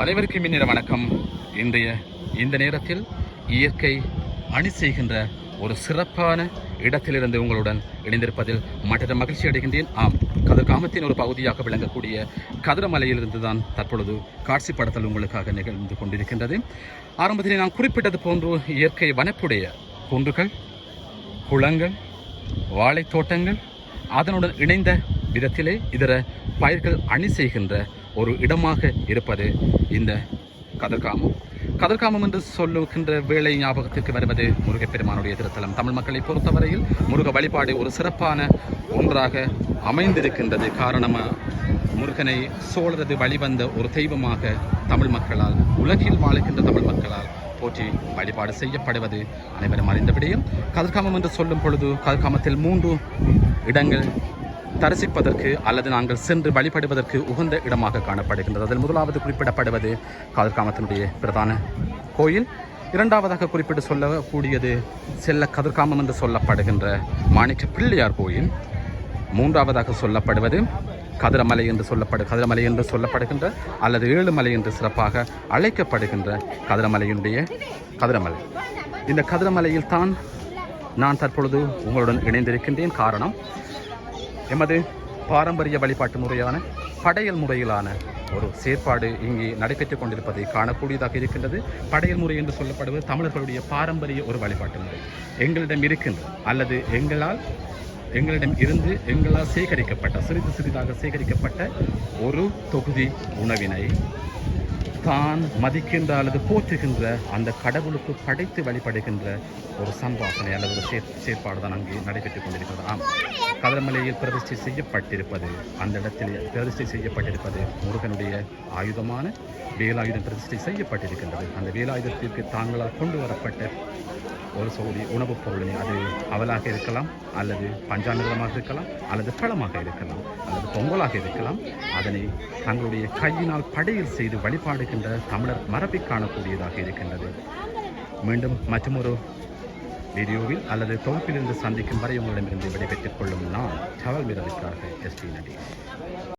அனைவருக்கும் இந்நிற வணக்கம். இன்றைய இந்த நேரத்தில் இயற்கை அணி செய்கின்ற ஒரு சிறப்பான இடத்திலிருந்து உங்களுடன் இணைந்திருப்பதில் மற்ற மகிழ்ச்சி அடைகின்றேன். ஆம் கதிர்காமத்தின் ஒரு பகுதியாக விளங்கக்கூடிய கதிரமலையிலிருந்து தான் தற்பொழுது காட்சிப்படுத்தல் உங்களுக்காக நிகழ்ந்து கொண்டிருக்கின்றது. ஆரம்பத்தில் நான் குறிப்பிட்டது போன்று இயற்கை வனப்புடைய குன்றுகள் குளங்கள் வாழைத்தோட்டங்கள் அதனுடன் இணைந்த விதத்திலே இதர பயிர்கள் அணி செய்கின்ற ஒரு இடமாக இருப்பது இந்த கதிர்காமம். கதிர்காமம் என்று சொல்லுகின்ற வேலை ஞாபகத்திற்கு வருவது முருகப்பெருமானுடைய திருத்தலம். தமிழ் மக்களை பொறுத்தவரையில் முருக வழிபாடு ஒரு சிறப்பான ஒன்றாக அமைந்திருக்கின்றது. காரணமாக முருகனை சோழரது வழிவந்த ஒரு தெய்வமாக தமிழ் மக்களால் உலகில் வாழுகின்ற தமிழ் மக்களால் போற்றி வழிபாடு செய்யப்படுவது அனைவரும் அறிந்த விடயம் கதிர்காமம் என்று சொல்லும் பொழுது கதிர்காமத்தில் மூன்று இடங்கள் தரிசிப்பதற்கு அல்லது நாங்கள் சென்று வழிபடுவதற்கு உகந்த இடமாக காணப்படுகின்றது. அதில் முதலாவது குறிப்பிடப்படுவது கதிர்காமத்தினுடைய பிரதான கோயில். இரண்டாவதாக குறிப்பிட்டு சொல்லக்கூடியது செல்ல கதிர்காமம் என்று சொல்லப்படுகின்ற மாணிக்க பிள்ளையார் கோயில். மூன்றாவதாக சொல்லப்படுவது கதிரமலை என்று சொல்லப்படு கதிரமலை என்று சொல்லப்படுகின்ற அல்லது ஏழுமலை என்று சிறப்பாக அழைக்கப்படுகின்ற கதிரமலையினுடைய கதிரமலை. இந்த கதிரமலையில் தான் நான் தற்பொழுது உங்களுடன் இணைந்திருக்கின்றேன். காரணம் எமது பாரம்பரிய வழிபாட்டு முறையான படையல் முறையிலான ஒரு செயற்பாடு இங்கே நடைபெற்றுக் கொண்டிருப்பதை காணக்கூடியதாக இருக்கின்றது. படையல் முறை என்று சொல்லப்படுவது தமிழர்களுடைய பாரம்பரிய ஒரு வழிபாட்டு முறை. எங்களிடம் இருக்கின்ற அல்லது எங்களால் எங்களிடம் இருந்து எங்களால் சேகரிக்கப்பட்ட சிறிது சிறிதாக சேகரிக்கப்பட்ட ஒரு தொகுதி உணவினை தான் மதிக்கின்ற அல்லது போற்றுகின்ற அந்த கடவுளுக்கு படைத்து வழிபடுகின்ற ஒரு சம்பாசனை அல்லது ஒரு சேர் செயற்பாடு தான் அங்கே நடைபெற்றுக் கொண்டிருக்கிறது. ஆம். கதிரமலையில் பிரதிஷ்டை செய்யப்பட்டிருப்பது அந்த இடத்தில் பிரதிஷ்டை செய்யப்பட்டிருப்பது முருகனுடைய ஆயுதமான வேலாயுதம் பிரதிஷ்டை செய்யப்பட்டிருக்கின்றது. அந்த வேலாயுதத்திற்கு தாங்களால் கொண்டு வரப்பட்ட ஒரு சோதி உணவுப் பொருளினை அது அவலாக இருக்கலாம் அல்லது பஞ்சாமிரதமாக இருக்கலாம் அல்லது பழமாக இருக்கலாம் அல்லது பொங்கலாக இருக்கலாம். அதனை தங்களுடைய கையினால் படையில் செய்து இருக்கின்ற தமிழர் மரபை காணக்கூடியதாக இருக்கின்றது. மீண்டும் மற்றொரு வீடியோவில் அல்லது தொகுப்பிலிருந்து சந்திக்கும் வரை உங்களிடமிருந்து விடைபெற்றுக் கொள்ளும் நான் சவல் வீரருக்காக எஸ்பி நடி